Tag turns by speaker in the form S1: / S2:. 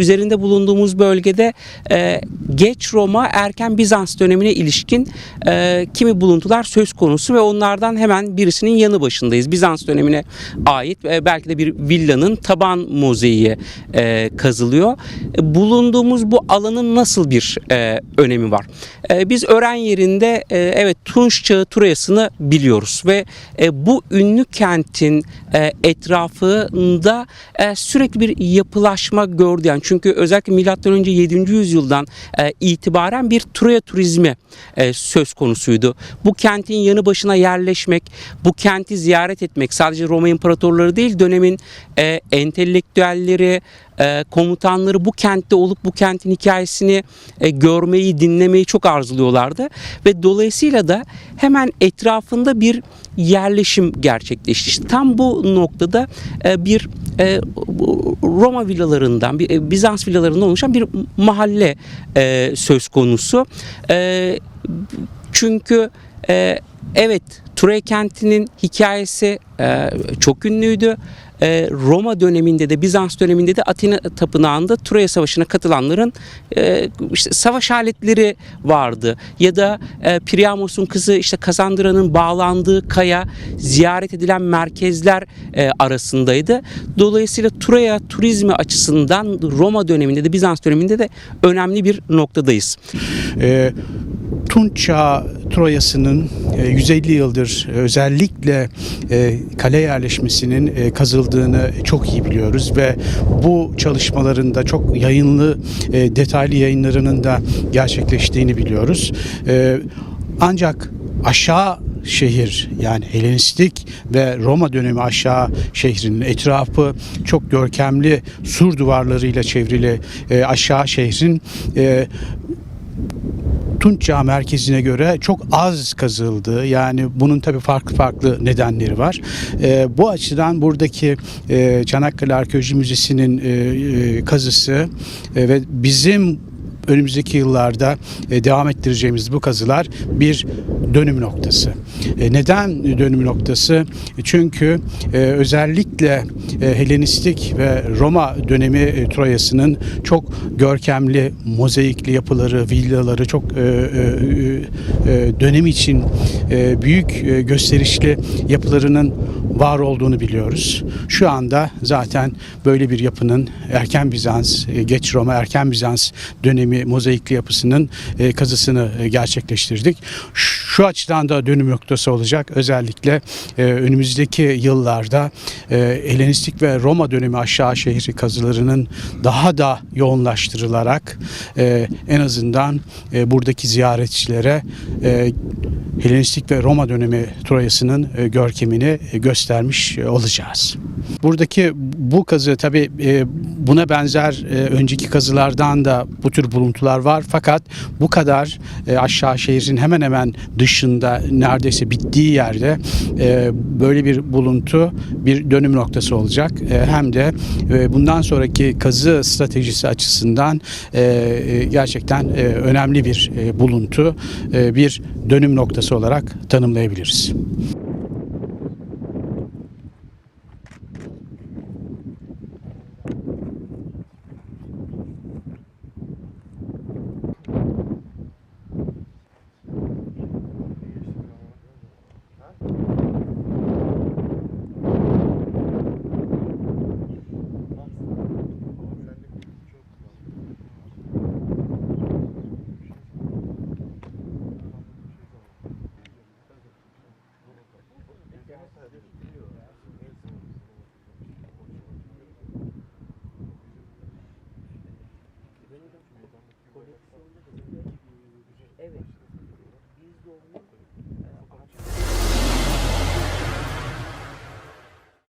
S1: üzerinde bulunduğumuz bölgede e, geç Roma erken Bizans dönemine ilişkin e, kimi buluntular söz konusu ve onlardan hemen birisinin yanı başındayız. Bizans dönemine ait e, belki de bir villanın taban mozaiği e, kazılıyor. E, bulunduğumuz bu alanın nasıl bir e, önemi var? E, biz öğren yerinde e, evet Tunç Çağı Troyası'nı biliyoruz ve e, bu ünlü kentin e, etrafında e, sürekli bir yapılaşma gördü. Yani çünkü özellikle milattan önce 7. yüzyıldan e, itibaren bir Troya turizmi e, söz konusuydu. Bu kentin yanı başına yerleşmek, bu kenti ziyaret etmek sadece Roma imparatorları değil dönemin e, entelektüelleri, e, komutanları bu kentte olup bu kentin hikayesini e, görmeyi, dinlemeyi çok arzuluyorlardı ve dolayısıyla da hemen etrafında bir yerleşim gerçekleşti. İşte tam bu noktada e, bir e, Roma villalarından, bir Bizans villalarından oluşan bir mahalle söz konusu. Çünkü evet Troya kentinin hikayesi çok ünlüydü. E, Roma döneminde de Bizans döneminde de Atina tapınağında Troya Savaşı'na katılanların e, işte savaş aletleri vardı. Ya da e, Priamos'un kızı işte Kassandhra'nın bağlandığı kaya ziyaret edilen merkezler e, arasındaydı. Dolayısıyla Troya turizmi açısından Roma döneminde de Bizans döneminde de önemli bir noktadayız.
S2: E, Tunç Çağı Troyası'nın e, 150 yıldır e, özellikle e, kale yerleşmesinin e, kazıldığını çok iyi biliyoruz ve bu çalışmalarında çok yayınlı detaylı yayınlarının da gerçekleştiğini biliyoruz. Ancak aşağı şehir yani Helenistik ve Roma dönemi aşağı şehrinin etrafı çok görkemli sur duvarlarıyla çevrili e, aşağı şehrin e, Tunç merkezine göre çok az kazıldı. Yani bunun tabii farklı farklı nedenleri var. Ee, bu açıdan buradaki e, Çanakkale Arkeoloji Müzesi'nin e, e, kazısı e, ve bizim önümüzdeki yıllarda e, devam ettireceğimiz bu kazılar bir dönüm noktası. E, Neden dönüm noktası? Çünkü e, özellikle e, Helenistik ve Roma dönemi Troyası'nın çok görkemli mozaikli yapıları, villaları çok dönem için e, büyük e, gösterişli yapılarının var olduğunu biliyoruz. Şu anda zaten böyle bir yapının erken Bizans, e, geç Roma, erken Bizans dönemi mozaikli yapısının kazısını gerçekleştirdik. Şu açıdan da dönüm noktası olacak. Özellikle önümüzdeki yıllarda Helenistik ve Roma dönemi aşağı şehri kazılarının daha da yoğunlaştırılarak en azından buradaki ziyaretçilere Helenistik ve Roma dönemi Troyası'nın e, görkemini e, göstermiş e, olacağız. Buradaki bu kazı tabi buna benzer e, önceki kazılardan da bu tür buluntular var fakat bu kadar e, aşağı şehrin hemen hemen dışında neredeyse bittiği yerde e, böyle bir buluntu bir dönüm noktası olacak. E, hem de e, bundan sonraki kazı stratejisi açısından e, e, gerçekten e, önemli bir e, buluntu, e, bir dönüm noktası olarak tanımlayabiliriz.